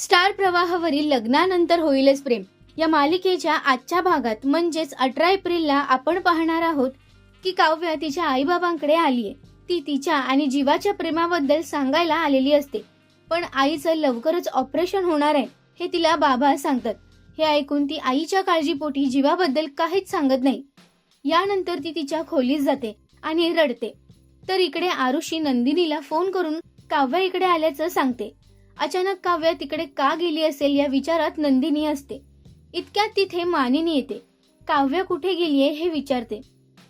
Star प्रवाहावरील लग्नानंतर होईलच प्रेम. या मालिकेच्या आजच्या भागात म्हणजेच अठरा एप्रिलला आपण पाहणार आहोत की काव्या तिच्या आईबाबांकडे आहे ती तिच्या आणि जीवाच्या प्रेमाबद्दल सांगायला आलेली असते. पण आईचं लवकरच ऑपरेशन होणार आहे हे तिला बाबा सांगतात. हे ऐकून ती आईच्या काळजीपोटी जीवाबद्दल काहीच सांगत नाही. यानंतर ती तिच्या खोलीत जाते आणि रडते. तर इकडे आरुषी नंदिनीला फोन करून काव्या इकडे आल्याचं सांगते. अचानक काव्या तिकडे का गेली असेल या विचारात नंदिनी असते. इतक्यात तिथे मानिनी येते. काव्य कुठे गेलीये हे विचारते.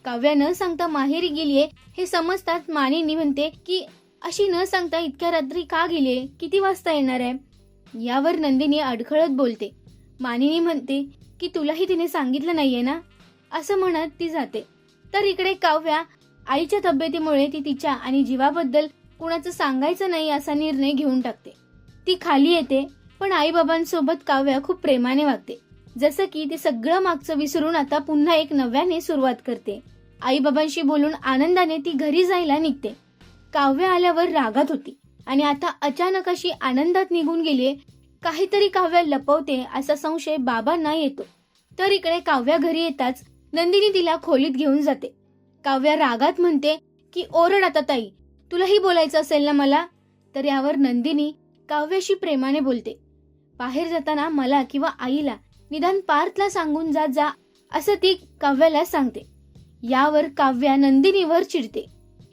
काव्य न सांगता माहेरी गेलीये हे समजतात मानिनी म्हणते की अशी न सांगता इतक्या रात्री का गेलीये? किती वाजता येणार आहे? यावर नंदिनी अडखळत बोलते. मानिनी म्हणते की तुलाही तिने सांगितलं नाहीये ना? असं म्हणत ती जाते. तर इकडे काव्या आईच्या तब्येतीमुळे ती तिच्या आणि जीवाबद्दल कुणाचं सांगायचं नाही असा निर्णय घेऊन टाकते. ती खाली येते पण आईबाबांसोबत काव्या खूप प्रेमाने वागते. जसं की ती सगळं मागचं विसरून आता पुन्हा एक नव्याने सुरुवात करते. आईबाबांशी बोलून आनंदाने ती घरी जायला निघते. काव्या आल्यावर रागात होती आणि आता अचानक अशी आनंदात निघून गेलीये काहीतरी काव्या लपवते असा संशय बाबांना येतो. तर इकडे काव्या घरी येताच नंदिनी तिला खोलीत घेऊन जाते. काव्या रागात म्हणते की ओरड आता ताई तुलाही बोलायचं असेल ना मला? तर यावर नंदिनी काव्याशी प्रेमाने बोलते. बाहेर जाताना मला किंवा आईला निदान पार्थला सांगून जा जा असं ती काव्याला सांगते. यावर काव्या नंदिनीवर चिडते.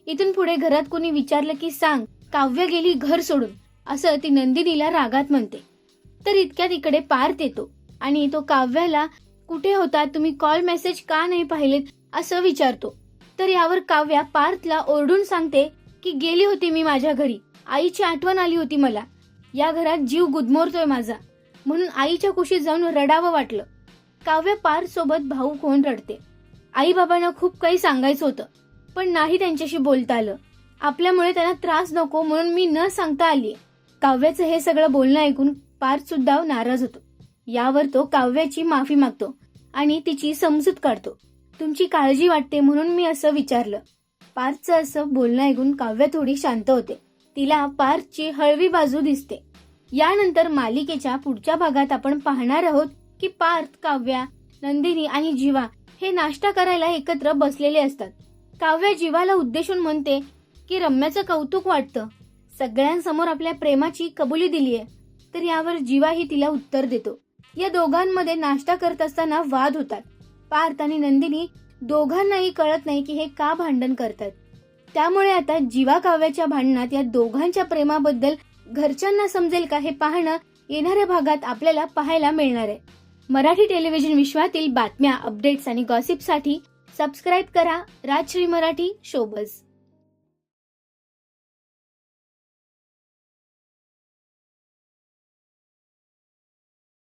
इथून पुढे घरात कोणी विचारलं की सांग काव्य गेली घर सोडून असं ती नंदिनीला रागात म्हणते. तर इतक्यात इकडे पार्थ येतो आणि तो काव्याला कुठे होता? तुम्ही कॉल मेसेज का नाही पाहिलेत? असं विचारतो. तर यावर काव्या पार्थला ओरडून सांगते की गेली होती मी माझ्या घरी. आईची आठवण आली होती मला. या घरात जीव गुदमोरतोय माझा. म्हणून आईच्या कुशीत जाऊन रडावं वाटलं. काव्य पार सोबत भाऊ कोण रडते? आई बाबांना खूप काही सांगायचं होतं पण नाही त्यांच्याशी बोलता आलं. आपल्यामुळे त्यांना त्रास नको म्हणून मी न सांगता आली काव्याचं हे सगळं बोलणं ऐकून पार सुद्धा नाराज होतो. यावर तो काव्याची माफी मागतो आणि तिची समजूत काढतो. तुमची काळजी वाटते म्हणून मी असं विचारलं. पार्थचं असं बोलणं ऐकून काव्य थोडी शांत होते. तिला पार्थची हळवी बाजू दिसते. यानंतर मालिकेच्या पुढच्या भागात आपण पाहणार आहोत की पार्थ काव्या नंदिनी आणि जीवा हे नाश्ता करायला एकत्र बसलेले असतात. काव्या जीवाला उद्देशून म्हणते की रम्याचं कौतुक वाटतं. सगळ्यांसमोर आपल्या प्रेमाची कबुली दिली आहे. तर यावर जीवाही तिला उत्तर देतो. या दोघांमध्ये नाश्ता करत असताना वाद होतात. पार्थ आणि नंदिनी दोघांनाही कळत नाही की हे का भांडण करतात. त्यामुळे आता जीवा काव्याच्या भांडणात या दोघांच्या प्रेमाबद्दल घरच्यांना समजेल का हे पाहणं येणाऱ्या भागात आपल्याला पाहायला मिळणार आहे. मराठी टेलिव्हिजन विश्वातील बातम्या अपडेट्स आणि गॉसिपसाठी सबस्क्राईब करा राजश्री मराठी शोबज.